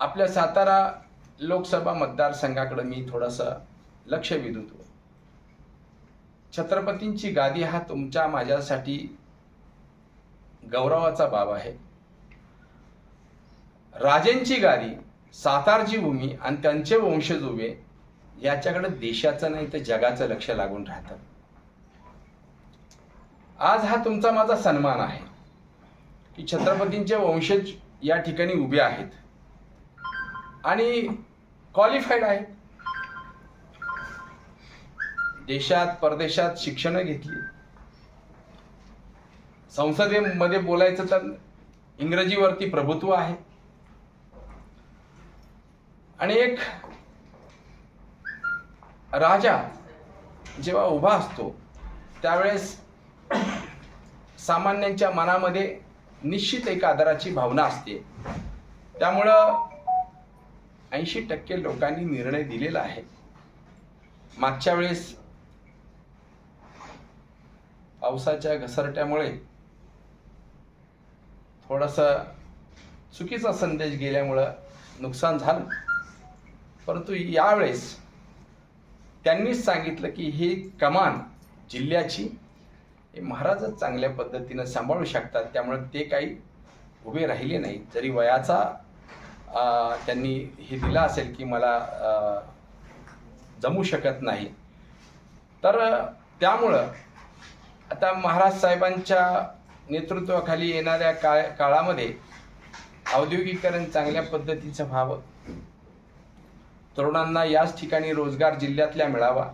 आपल्या सातारा लोकसभा मतदारसंघाकडे मी थोडासा लक्ष वेधतो छत्रपतींची गादी हा तुमच्या माझ्यासाठी गौरवाचा बाब आहे. राजेंची गादी सातारची भूमी आणि त्यांचे वंशज उभे याच्याकडे देशाचं नाही तर जगाचं लक्ष लागून राहतं. आज हा तुमचा माझा सन्मान आहे की छत्रपतींचे वंशज या ठिकाणी उभे आहेत. आणि क्वालिफाईड आहे. देशात परदेशात शिक्षण घेतली. संसदेमध्ये बोलायचं तर इंग्रजीवरती प्रभुत्व आहे. आणि एक राजा जेव्हा उभा असतो त्यावेळेस सामान्यांच्या मनामध्ये निश्चित एक आदराची भावना असते. त्यामुळं ऐंशी टक्के लोकांनी निर्णय दिलेला आहे. मागच्या वेळेस पावसाच्या घसरट्यामुळे थोडासा चुकीचा संदेश गेल्यामुळं नुकसान झालं. परंतु यावेळेस त्यांनीच सांगितलं की ही कमान जिल्ह्याची हे महाराजच चांगल्या पद्धतीनं सांभाळू शकतात. त्यामुळे ते काही उभे राहिले नाही जरी वयाचा त्यांनी हे दिला असेल की मला जमू शकत नाही. तर त्यामुळं आता महाराज साहेबांच्या नेतृत्वाखाली येणाऱ्या काळ काळामध्ये औद्योगिकरण चांगल्या पद्धतीचं व्हावं. तरुणांना याच ठिकाणी रोजगार जिल्ह्यातल्या मिळावा.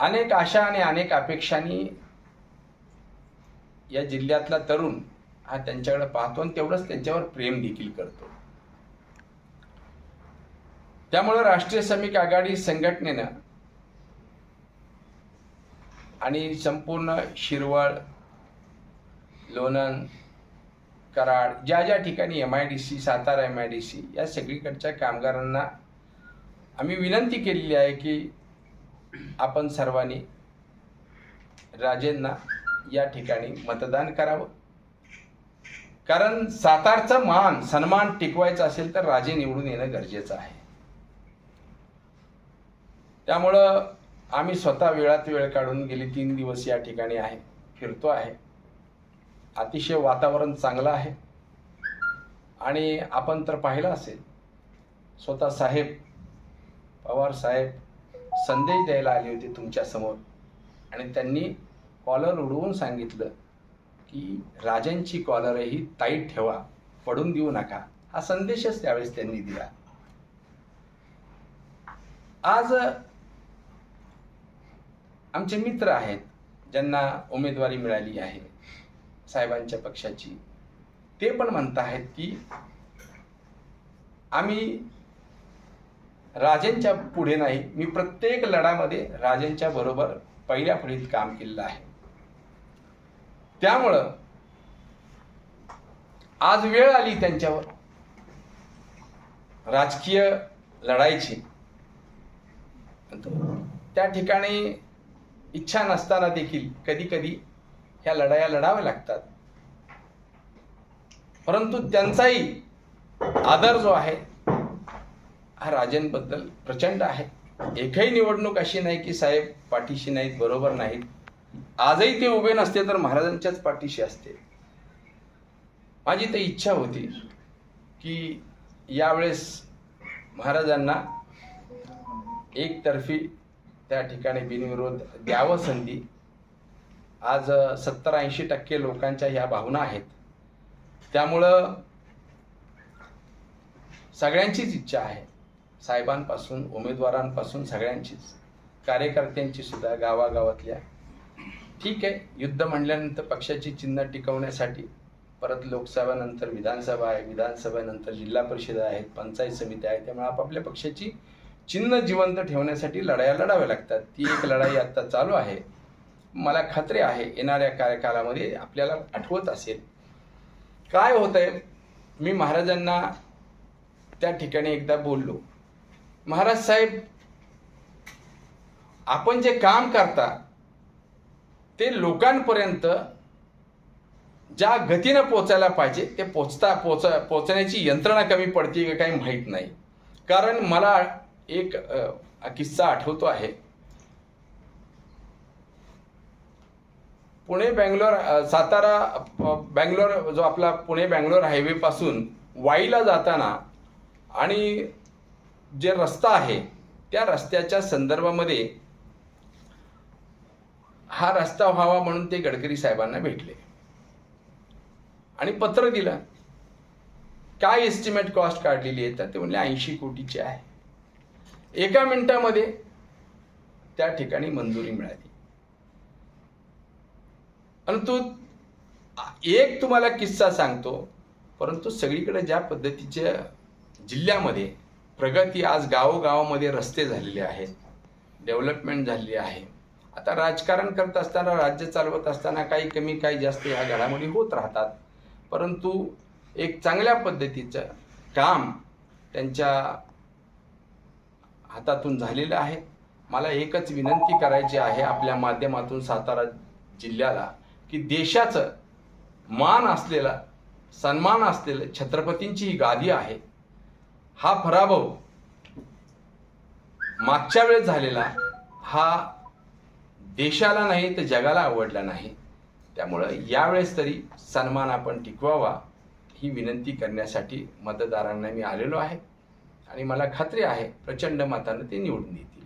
अनेक आशा आणि अनेक अपेक्षांनी या जिल्ह्यातला तरुण हा त्यांच्याकडे पाहतो आणि तेवढंच त्यांच्यावर प्रेम देखील करतो. त्यामुळं राष्ट्रीय श्रमिक आघाडी संघटनेनं आणि संपूर्ण शिरवळ लोणंद कराड ज्या ज्या ठिकाणी M I D C Satara M I D C या सगळीकडच्या कामगारांना आम्ही विनंती केलेली आहे की आपण सर्वांनी राजेंना या ठिकाणी मतदान करावं. कारण सातारचा मान सन्मान टिकवायचा असेल तर राजे निवडून येणं गरजेचं आहे. त्यामुळं आम्ही स्वतः वेळात वेळ काढून गेली तीन दिवस या ठिकाणी आहे फिरतो आहे. अतिशय वातावरण चांगलं आहे. आणि आपण तर पाहिलं असेल स्वतः साहेब पवार साहेब संदेश द्यायला आले होते तुमच्यासमोर. आणि त्यांनी कॉलर उडवून सांगितलं की राजांची कॉलरही टाईट ठेवा पडून देऊ नका. हा संदेशच त्यावेळेस त्यांनी दिला. आज आमचे मित्र आहेत ज्यांना उमेदवारी मिळाली आहे साहेबांच्या पक्षाची. ते पण म्हणत आहेत की आम्ही राजेंच्या पुढे नाही मी प्रत्येक लढामध्ये राजेंच्या बरोबर पहिल्या फळीत काम केलेलं आहे. त्यामुळं आज वेळ आली त्यांच्यावर. राजकीय लढायची त्या ठिकाणी इच्छा नसताना देखील कधी कधी ह्या लढाया लढाव्या लागतात. परंतु त्यांचाही आदर जो आहे हा राजेंबद्दल प्रचंड आहे. एकही निवडणूक अशी नाही की साहेब पाठीशी नाहीत बरोबर नाहीत. आजही ते उभे नसते तर महाराजांच्याच पाठीशी असते. माझी तर इच्छा होती की यावेळेस महाराजांना एकतर्फी त्या ठिकाणी बिनविरोध द्यावं संधी. आज सत्तर ऐंशी टक्के लोकांच्या ह्या भावना आहेत. त्यामुळं सगळ्यांचीच इच्छा आहे. साहेबांपासून उमेदवारांपासून सगळ्यांचीच. कार्यकर्त्यांची सुद्धा गावागावातल्या ठीक आहे. युद्ध म्हणल्यानंतर पक्षाची चिन्ह टिकवण्यासाठी परत लोकसभेनंतर विधानसभा आहे. विधानसभेनंतर जिल्हा परिषद आहेत. पंचायत समिती आहे. त्यामुळे आपापल्या पक्षाची चिन्ह जिवंत ठेवण्यासाठी लढाया लढाव्या लागतात. ती एक लढाई आता चालू आहे. मला खात्री आहे येणाऱ्या कार्यकालामध्ये आपल्याला आठवत असेल. काय होत आहे मी महाराजांना त्या ठिकाणी एकदा बोललो. महाराज साहेब आपण जे काम करता ते लोकांपर्यंत ज्या गतीनं पोचायला पाहिजे ते पोचता पोच पोचण्याची यंत्रणा कमी पडते का काही माहीत नाही. कारण मला एक किस्सा आठवतो आहे. पुणे बँगलोर सातारा बँगलोर जो आपला पुणे बँगलोर हायवेपासून वाईला जाताना आणि जे रस्ता आहे त्या रस्त्याच्या संदर्भामध्ये हा रस्ता व्हावा म्हणून ते गडकरी साहेबांना भेटले. आणि पत्र दिलं. काय एस्टिमेट कॉस्ट काढलेली आहे? तर ते म्हणले ऐंशी कोटीची आहे. एका मिनिटामध्ये त्या ठिकाणी मंजुरी मिळाली. परंतु एक तुम्हाला किस्सा सांगतो. परंतु सगळीकडे ज्या पद्धतीच्या जिल्ह्यामध्ये प्रगती आज गावोगावामध्ये रस्ते झालेले आहेत. डेव्हलपमेंट झालेली आहे. आता राजकारण करत असताना राज्य चालवत असताना काही कमी काही जास्त ह्या घडामोडी होत राहतात. परंतु एक चांगल्या पद्धतीचं काम त्यांच्या हातातून झालेलं आहे. मला एकच विनंती करायची आहे आपल्या माध्यमातून सातारा जिल्ह्याला की देशाचं मान असलेला सन्मान असलेलं छत्रपतींची ही गादी आहे. हा पराभव मागच्या वेळेस झालेला हा देशाला नाही तर जगाला आवडला नाही. त्यामुळं यावेळेस तरी सन्मान आपण टिकवावा ही विनंती करण्यासाठी मतदारांना मी आलेलो आहे. आणि मला खात्री आहे प्रचंड मतानं ते निवडून येतील.